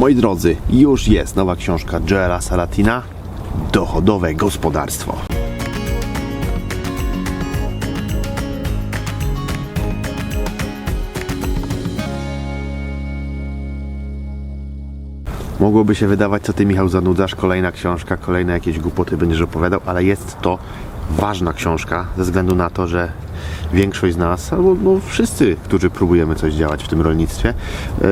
Moi drodzy, już jest nowa książka Joela Salatina Dochodowe gospodarstwo. Mogłoby się wydawać, co ty Michał zanudzasz, kolejna książka, kolejne jakieś głupoty będziesz opowiadał, ale jest to ważna książka ze względu na to, że większość z nas, albo no wszyscy, którzy próbujemy coś działać w tym rolnictwie, e,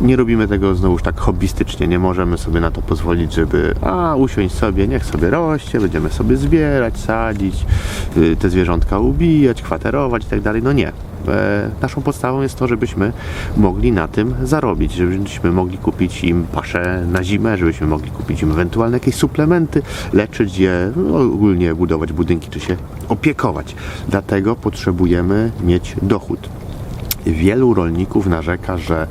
nie robimy tego znowuż tak hobbystycznie, nie możemy sobie na to pozwolić, żeby a usiąść sobie, niech sobie rośnie, będziemy sobie zbierać, sadzić, y, te zwierzątka ubijać, kwaterować i tak. No nie. E, Naszą podstawą jest to, żebyśmy mogli na tym zarobić, żebyśmy mogli kupić im paszę na zimę, żebyśmy mogli kupić im ewentualne jakieś suplementy, leczyć je, no, ogólnie budować budynki czy się opiekować. Dlatego potrzebujemy mieć dochód. Wielu rolników narzeka, że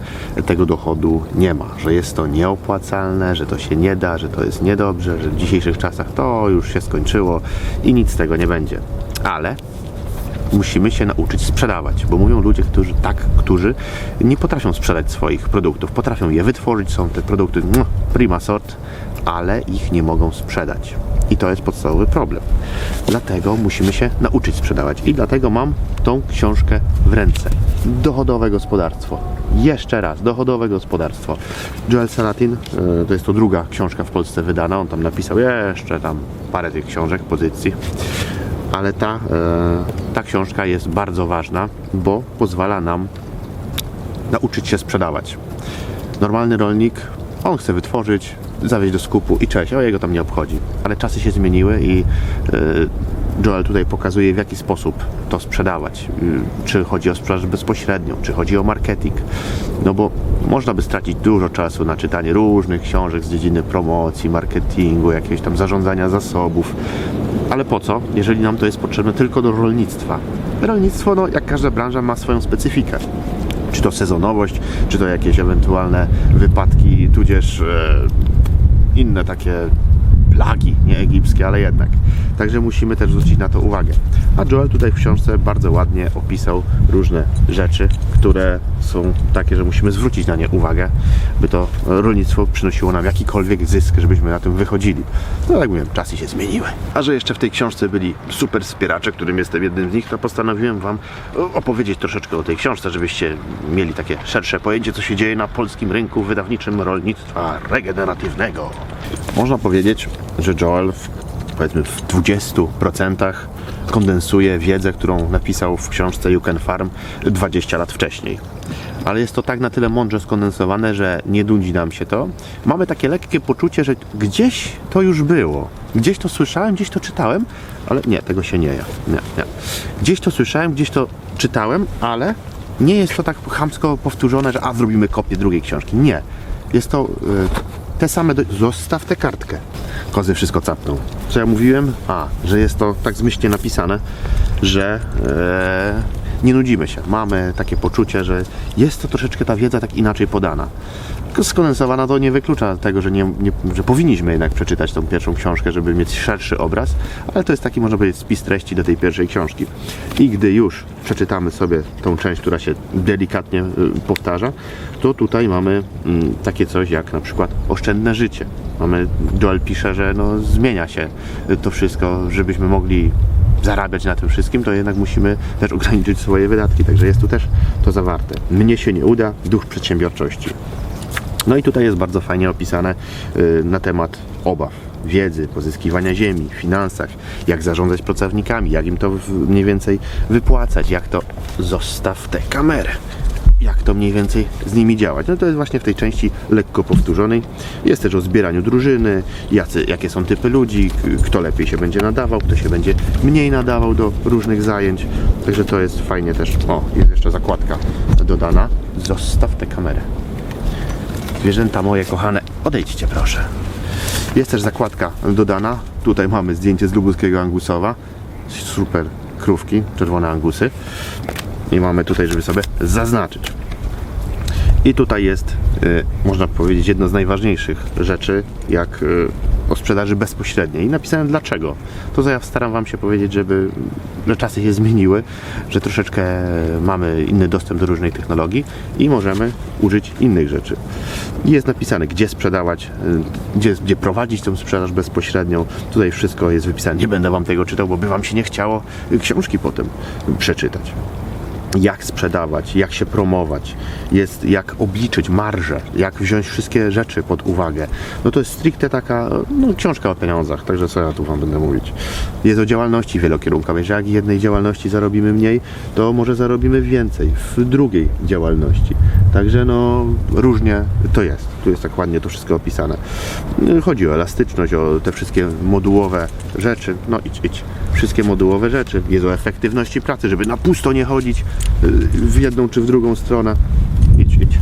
tego dochodu nie ma, że jest to nieopłacalne, że to się nie da, że to jest niedobrze, że w dzisiejszych czasach to już się skończyło i nic z tego nie będzie. Ale musimy się nauczyć sprzedawać, bo mówią ludzie, którzy tak, którzy nie potrafią sprzedać swoich produktów, potrafią je wytworzyć, są te produkty mm, prima sort, ale ich nie mogą sprzedać. I to jest podstawowy problem. Dlatego musimy się nauczyć sprzedawać. I dlatego mam tą książkę w ręce. Dochodowe gospodarstwo. Jeszcze raz, dochodowe gospodarstwo. Joel Salatin, e, to jest to druga książka w Polsce wydana. On tam napisał jeszcze tam parę tych książek, pozycji ale ta, e, ta książka jest bardzo ważna, bo pozwala nam nauczyć się sprzedawać. Normalny rolnik, on chce wytworzyć, zawieźć do skupu i cześć, o jego tam nie obchodzi. Ale czasy się zmieniły i e, Joel tutaj pokazuje w jaki sposób to sprzedawać. Y, Czy chodzi o sprzedaż bezpośrednią, czy chodzi o marketing. No bo można by stracić dużo czasu na czytanie różnych książek z dziedziny promocji, marketingu, jakiegoś tam zarządzania zasobów. Ale po co, jeżeli nam to jest potrzebne tylko do rolnictwa? Rolnictwo, no jak każda branża, ma swoją specyfikę czy to sezonowość, czy to jakieś ewentualne wypadki, tudzież e, inne takie plagi, nie egipskie, ale jednak. Także musimy też zwrócić na to uwagę. A Joel tutaj w książce bardzo ładnie opisał różne rzeczy, które są takie, że musimy zwrócić na nie uwagę, by to rolnictwo przynosiło nam jakikolwiek zysk, żebyśmy na tym wychodzili. No jak mówiłem, czasy się zmieniły. A że jeszcze w tej książce byli super wspieracze, którym jestem jednym z nich, to postanowiłem Wam opowiedzieć troszeczkę o tej książce, żebyście mieli takie szersze pojęcie, co się dzieje na polskim rynku wydawniczym rolnictwa regeneratywnego. Można powiedzieć, że Joel w, powiedzmy w 20% kondensuje wiedzę, którą napisał w książce You Can Farm 20 lat wcześniej. Ale jest to tak na tyle mądrze skondensowane, że nie nudzi nam się to. Mamy takie lekkie poczucie, że gdzieś to już było. Gdzieś to słyszałem, gdzieś to czytałem, ale nie, tego się nie ja. Nie, nie. Gdzieś to słyszałem, gdzieś to czytałem, ale nie jest to tak chamsko powtórzone, że a zrobimy kopię drugiej książki. Nie. Jest to y, te same. Do... Zostaw tę kartkę. Kozy wszystko capną. Co ja mówiłem? A, że jest to tak zmyślnie napisane, że e, nie nudzimy się. Mamy takie poczucie, że jest to troszeczkę ta wiedza tak inaczej podana. Tylko Skondensowana to nie wyklucza tego, że, nie, nie, że powinniśmy jednak przeczytać tą pierwszą książkę, żeby mieć szerszy obraz, ale to jest taki, można powiedzieć, spis treści do tej pierwszej książki. I gdy już przeczytamy sobie tą część, która się delikatnie y, powtarza, to tutaj mamy mm, takie coś jak na przykład oszczędne życie. Mamy, Joel pisze, że no, zmienia się to wszystko, żebyśmy mogli zarabiać na tym wszystkim, to jednak musimy też ograniczyć swoje wydatki, także jest tu też to zawarte. Mnie się nie uda, duch przedsiębiorczości. No i tutaj jest bardzo fajnie opisane y, na temat obaw, wiedzy, pozyskiwania ziemi, finansach, jak zarządzać pracownikami, jak im to mniej więcej wypłacać, jak to zostaw tę kamerę. Jak to mniej więcej z nimi działać? No to jest właśnie w tej części lekko powtórzonej. Jest też o zbieraniu drużyny, jacy, jakie są typy ludzi, kto lepiej się będzie nadawał, kto się będzie mniej nadawał do różnych zajęć. Także to jest fajnie też. O, jest jeszcze zakładka dodana. Zostaw tę kamerę. Zwierzęta moje kochane, odejdźcie proszę. Jest też zakładka dodana. Tutaj mamy zdjęcie z lubuskiego angusowa. Super krówki, czerwone angusy. I mamy tutaj, żeby sobie zaznaczyć. I tutaj jest, y, można powiedzieć, jedno z najważniejszych rzeczy, jak y, o sprzedaży bezpośredniej i napisałem dlaczego. To ja staram Wam się powiedzieć, żeby, że czasy się zmieniły, że troszeczkę mamy inny dostęp do różnej technologii i możemy użyć innych rzeczy. I Jest napisane, gdzie sprzedawać, y, gdzie, gdzie prowadzić tą sprzedaż bezpośrednią. Tutaj wszystko jest wypisane. Nie będę Wam tego czytał, bo by Wam się nie chciało y, książki potem przeczytać jak sprzedawać, jak się promować, jest jak obliczyć marżę, jak wziąć wszystkie rzeczy pod uwagę. No to jest stricte taka no, książka o pieniądzach, także co ja tu Wam będę mówić. Jest o działalności wielokierunkowej, że jak jednej działalności zarobimy mniej, to może zarobimy więcej w drugiej działalności. Także no różnie to jest. Tu jest tak ładnie to wszystko opisane. Chodzi o elastyczność, o te wszystkie modułowe rzeczy. No idź, idź. Wszystkie modułowe rzeczy. Jest o efektywności pracy, żeby na pusto nie chodzić w jedną czy w drugą stronę. Idź, idź.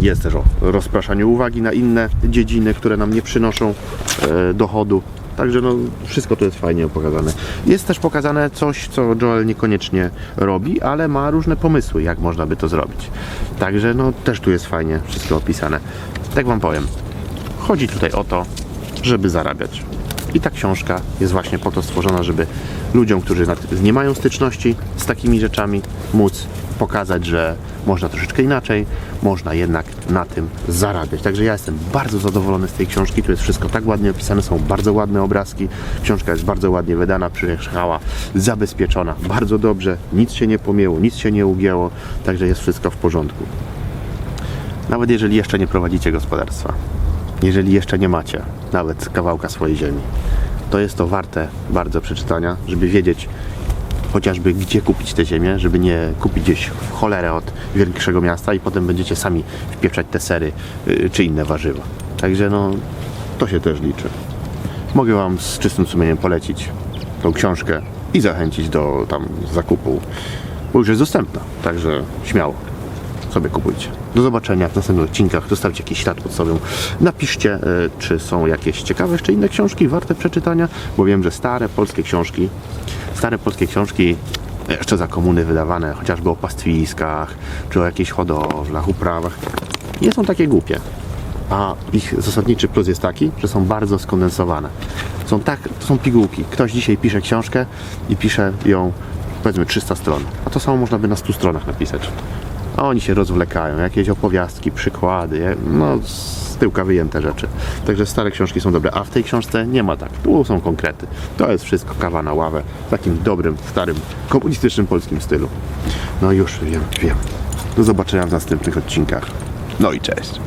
Jest też o rozpraszaniu uwagi na inne dziedziny, które nam nie przynoszą e, dochodu. Także no, wszystko to jest fajnie pokazane. Jest też pokazane coś, co Joel niekoniecznie robi, ale ma różne pomysły, jak można by to zrobić. Także no, też tu jest fajnie wszystko opisane. Tak Wam powiem. Chodzi tutaj o to, żeby zarabiać. I ta książka jest właśnie po to stworzona, żeby ludziom, którzy nie mają styczności z takimi rzeczami, móc pokazać, że można troszeczkę inaczej, można jednak na tym zarabiać. Także ja jestem bardzo zadowolony z tej książki. Tu jest wszystko tak ładnie opisane, są bardzo ładne obrazki. Książka jest bardzo ładnie wydana, przyjechała zabezpieczona bardzo dobrze, nic się nie pomięło, nic się nie ugięło, także jest wszystko w porządku. Nawet jeżeli jeszcze nie prowadzicie gospodarstwa, jeżeli jeszcze nie macie nawet kawałka swojej ziemi, to jest to warte bardzo przeczytania, żeby wiedzieć chociażby gdzie kupić tę ziemię, żeby nie kupić gdzieś w cholerę od większego miasta i potem będziecie sami wpieprzać te sery y, czy inne warzywa. Także no, to się też liczy. Mogę Wam z czystym sumieniem polecić tą książkę i zachęcić do tam zakupu, bo już jest dostępna, także śmiało sobie kupujcie. Do zobaczenia w następnych odcinkach. Zostawcie jakiś ślad pod sobą. Napiszcie, e, czy są jakieś ciekawe jeszcze inne książki warte przeczytania, bo wiem, że stare polskie książki, stare polskie książki jeszcze za komuny wydawane, chociażby o pastwiskach, czy o jakichś hodowlach, uprawach, nie są takie głupie. A ich zasadniczy plus jest taki, że są bardzo skondensowane. Są tak, to są pigułki. Ktoś dzisiaj pisze książkę i pisze ją powiedzmy 300 stron, a to samo można by na 100 stronach napisać. A oni się rozwlekają, jakieś opowiastki, przykłady, no z tyłka wyjęte rzeczy. Także stare książki są dobre, a w tej książce nie ma tak. Tu są konkrety. To jest wszystko kawa na ławę w takim dobrym, starym, komunistycznym polskim stylu. No już wiem, wiem. Do zobaczenia w następnych odcinkach. No i cześć.